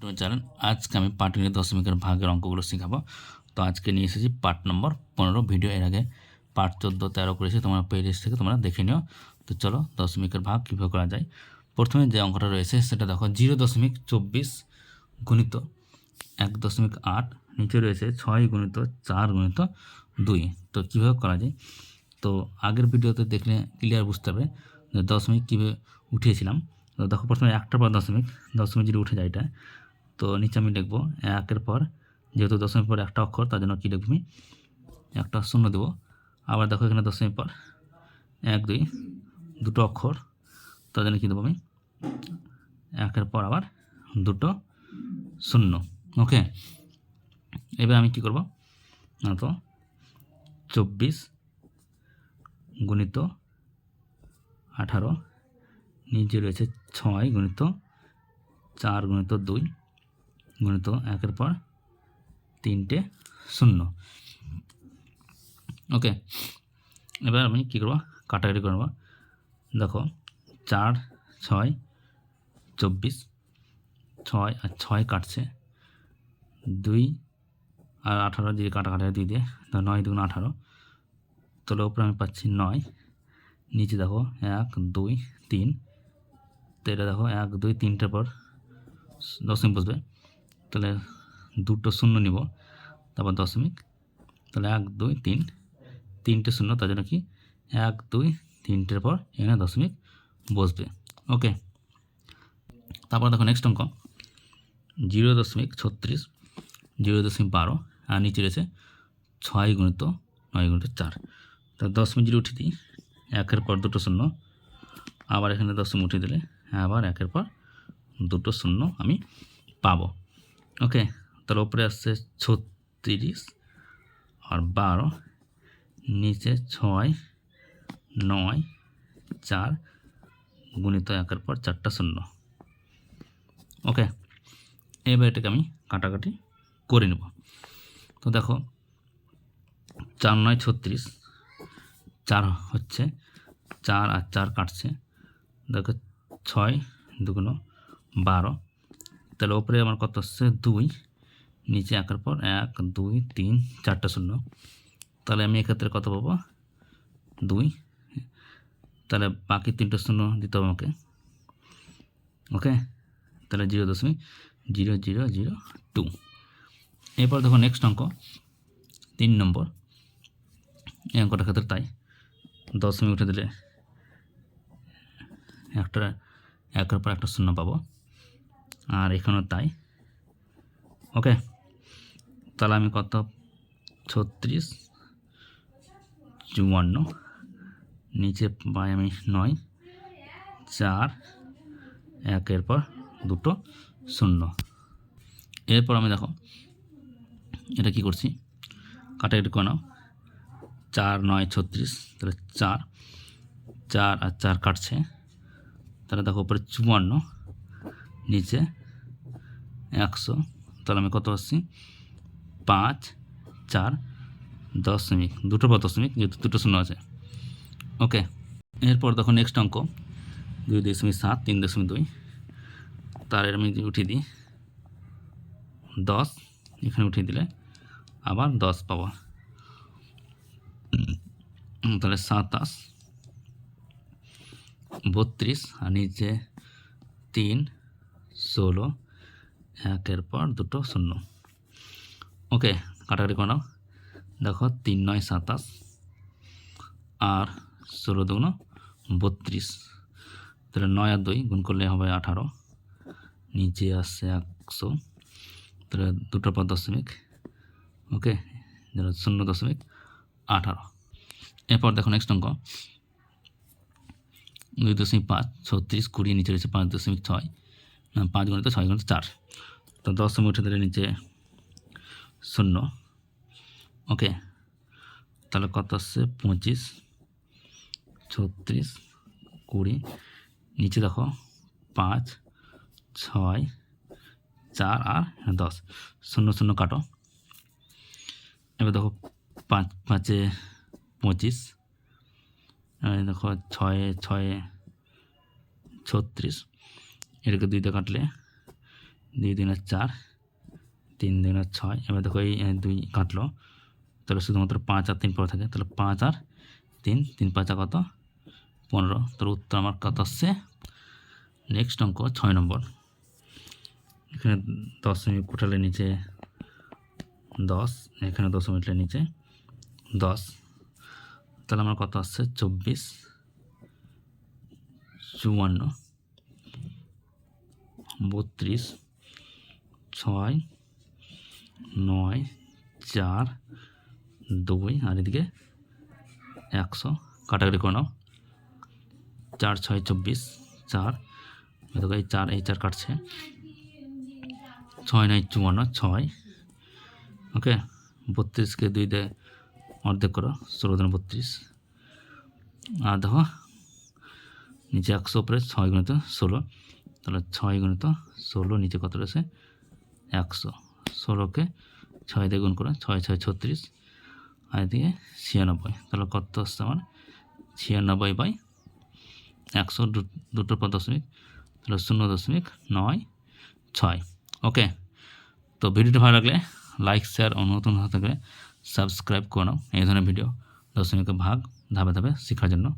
তো জানেন, আজকে আমি পাটিনের দশমিকের ভাগের অঙ্কগুলো শেখাবো। তো আজকে নিয়ে এসেছি পার্ট নম্বর পনেরো ভিডিও এর আগে পার্ট চোদ্দ, তেরো করেছি, তোমার প্লেলিস্ট থেকে তোমরা দেখে নিও। তো চলো, দশমিকের ভাগ কীভাবে করা যায়? প্রথমে যে অঙ্কটা রয়েছে, সেটা দেখো জিরো দশমিক চব্বিশ গুণিত এক দশমিক আট, নিচে রয়েছে ছয় গুণিত চার গুণিত দুই। তো কীভাবে করা যায়? তো আগের ভিডিওতে দেখলে ক্লিয়ার বুঝতে পারবে যে দশমিক কীভাবে উঠিয়েছিলাম। তো দেখো, প্রথমে একটা পর দশমিক দশমিক যদি উঠে যায় এটা তো নিচে আমি লিখব একের পর যেহেতু দশমিক পর একটা অক্ষর, তার জন্য কী লিখব একটা শূন্য দেবো। আবার দেখো এখানে দশমিক পর। এক, দুই, দুটো অক্ষর, তার জন্য কী দেবো আমি? একের পর আবার দুটো শূন্য। ওকে? এবার আমি কি করব? না তো, চব্বিশ গুণিত আঠারো, নিচে রয়েছে ছয় গুণিত চার গুণিত দুই। গুণিত একের পর তিনটে শূন্য। ওকে এবার আমি কী করব? কাটাকাটি করব। দেখো, চার, ছয়, চব্বিশ, ছয় আর ছয় কাটছে। দুই আর আঠারো যদি কাটাকাটি দিয়ে দিয়ে নয় দুগুণ আঠারো। তাহলে ওপরে আমি পাচ্ছি নয়। নিচে দেখো, এক, দুই, তিন। তো এটা দেখো, এক, দুই, তিনটার পর দশমিক বসবে। তাহলে দুটো শূন্য নিব, তারপর দশমিক। তাহলে এক, দুই, তিন। তিনটে শূন্য, তার জন্য কি? এক, দুই, তিনটের পর এখানে দশমিক বসবে। ওকে। তারপর দেখো নেক্সট অঙ্ক। জিরো দশমিক ছত্রিশ, জিরো দশমিক বারো, আর নিচে রয়েছে ছয় গুণিত নয় গুণিত চার। তা দশমিক যদি উঠে দিই, একের পর দুটো শূন্য, আবার এখানে দশমিক উঠিয়ে দিলে আবার একের পর দুটো শূন্য আমি পাবো। ওকে তার উপরে আসছে ছত্রিশ আর বারো, নিচে ছয়, নয়, চার, গুণিত একের পর চারটা শূন্য। ওকে, এবার এটাকে আমি কাটাকাটি করে নেব। তো দেখো, চার, নয়, ছত্রিশ, চার হচ্ছে, চার আর চার কাটছে, দেখো, ছয়, দুগুণ বারো তাহলে ওপরে আমার কত হচ্ছে? দুই। নিচে আঁকার পর এক, দুই, তিন, চারটা শূন্য। তাহলে আমি এক্ষেত্রে কত পাবো? দুই। তাহলে বাকি তিনটে শূন্য দিতে হবে আমাকে। ওকে? তাহলে জিরো দশমিক জিরো জিরো জিরো টু। এরপর দেখো নেক্সট অঙ্ক। তিন নম্বর। এই অঙ্কটার ক্ষেত্রে তাই। দশমিক উঠে দিলে একটা একের পর একটা শূন্য পাবো। আর এখানেও তাই। ওকে, তাহলে আমি কত? ছত্রিশ, চুয়ান্ন, নিচে পাই আমি নয়, চার, একের পর দুটো, শূন্য। এরপর আমি দেখো, এটা কি করছি? কাটাকাটি করে নাও। চার, নয়, ছত্রিশ, তাহলে চার চার আর চার কাটছে। তাহলে দেখো উপরে চুয়ান্ন নিচে একশো, তাহলে আমি কত পাচ্ছি? পাঁচ, চার দশমিক, দুটো পর দশমিক, যেহেতু দুটো শূন্য আছে। ওকে, এরপর দেখো নেক্সট অঙ্ক। দুই দশমিক সাত, তিন দশমিক দুই। তার আমি উঠিয়ে দিই। দশ, এখানে উঠিয়ে দিলে আবার দশ পাবো তাহলে সাতাশ, বত্রিশ, আর নিচে তিন ষোলো একের পর দুটো শূন্য। ওকে, কাটাকাটি করে নাও। দেখো, তিন নয় সাতাশ, আর ষোলো দুগুণ বত্রিশ। তাহলে নয় আর দুই গুণ করলে হবে আঠারো। নিচে আসছে একশো। তাহলে দুটো পর দশমিক, ওকে শূন্য দশমিক আঠারো। এরপর দেখো নেক্সট অঙ্ক। দুই দশমিক পাঁচ, ছত্রিশ, কুড়ি, নিচে রয়েছে পাঁচ দশমিক ছয়। পাঁচ গুণিত ছয় গুণিত চার। তো দশমিক উঠে দিলে নিচে শূন্য। ওকে। তাহলে কত আসছে? পঁচিশ, ছত্রিশ, কুড়ি। নিচে দেখো, পাঁচ, ছয়, চার আর দশ। শূন্য শূন্য কাটো। এবার দেখো, পাঁচ, পাঁচে পঁচিশ। দেখো, ছয়ে ছয়ে ছত্রিশ। এটাকে দুইতে কাটলে দুই দুই চার, তিন দুই ছয়। এবার দেখো এই দুই কাটলো। তাহলে শুধুমাত্র পাঁচ আর তিন পরে থাকে। তাহলে পাঁচ আর তিন তিন পাঁচা কত? পনেরো। তাহলে উত্তর আমার কত আসছে? নেক্সট অঙ্ক ছয় নম্বর। এখানে দশমিক কোটালের নিচে দশ, এখানে দশমিকের নিচে দশ। তাহলে আমার কত আসছে? চব্বিশ। চুয়ান্ন। বত্রিশ, ছয়, নয়, চার, দুই, আর এদিকে একশো। কাটাকাটি করে নাও। চার, ছয়, চব্বিশ, চার। দেখো, এই চার এই চার কাটছে। ছয়, নয়, চুয়ান্ন, ছয়। ওকে বত্রিশকে দুই দিয়ে অর্ধেক করো, ষোলো দিন বত্রিশ। আর দেখো, নিচে একশো উপরে ছয় গুণিত ষোলো। তাহলে ছয় গুণিত ষোলো, নিচে কত রয়েছে? একশো। ষোলোকে ছয় দিয়ে গুণ করে, ছয় ছয়, ছত্রিশ। আর এদিকে ছিয়ানব্বই। তাহলে কত আসছে আমার? ছিয়ানব্বই বাই একশো, দু- দুটোর পর দশমিক, তাহলে শূন্য দশমিক নয়, ছয়। ওকে। তো ভিডিওটি ভালো লাগলে লাইক, শেয়ার ও নতুন হয়ে থাকলে সাবস্ক্রাইব করে এই ধরনের ভিডিও দশমিকের ভাগ, ধাপে ধাপে শেখার জন্য।